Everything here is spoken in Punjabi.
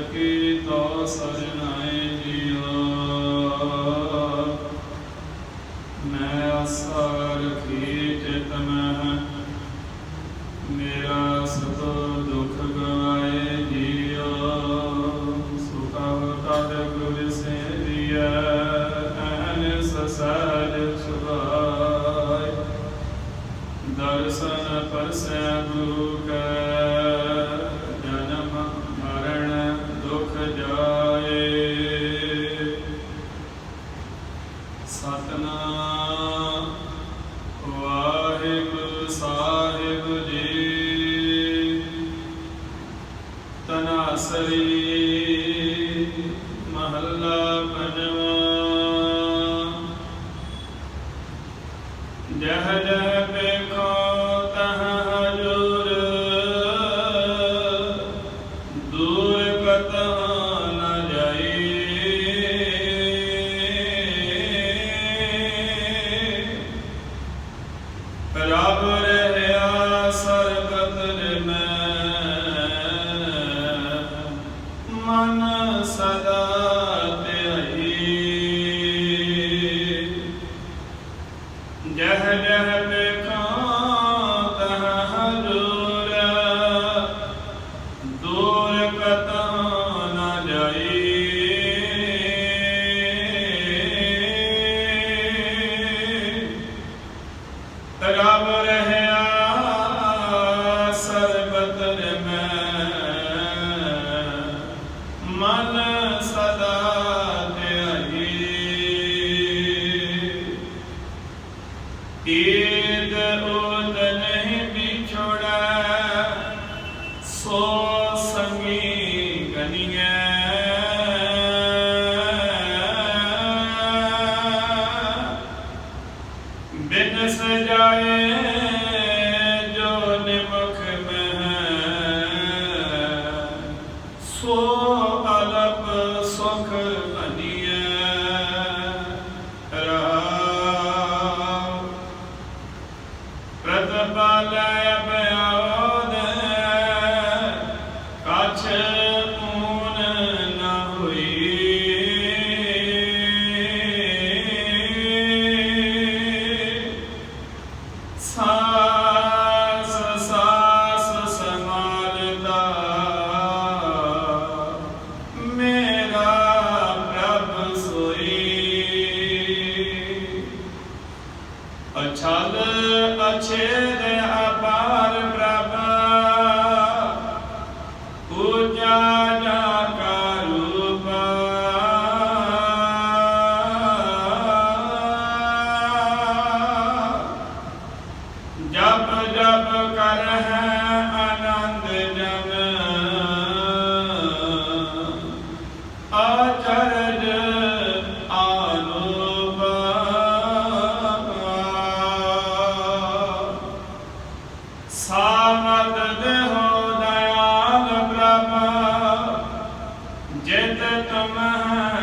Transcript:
ਮੈਂ ਤਕੀ ਤੋ ਸਰਨਾਏ ਜੀਓ ਮੈਂ ਆਸਾ ਰਖੀ ਚਿਤ ਮੇਰਾ ਸਤ ਦੁਖ ਗਵਾਏ ਜੀਓ ਸੁਖਾ ਤਦ ਗੁਰ ਸੇ ਦੀਐ ਅਨ ਸਸਜ ਸੁਭਾਇ ਦਰਸ਼ਨ ਪਰਸੈ ਗੁਰੂ ਕੈ ਤਨਾਸਰੀ ਮਹੱਲਾ ਪੰਜਵਾਂ। ਜਹ ਜਹ ਵੇਖੋ ਰਬ ਰਹਿਆ ਸਰਬਤ ਮੈਂ ਮਨ ਬਿਨ ਸਜਾਏ ਜੋ ਨਿਮਖ ਮਹਿ ਸੋ ਅਲਪ ਸੁਖ ਅਛਲ ਅਛੇਦ ਅਪਾਰ ਪ੍ਰਭ। ਪੂਜਾ ਜਪ ਕਰ ਹੈ ਆਨੰਦ ਜਨ। ਆਚਰਜ ਆਨੂਪ ਸਾਮਦ ਦੇਹੋ ਦਇਆਲ ਪ੍ਰਭ ਜਿਤ ਤੁਮ ਅਰਦਾਂ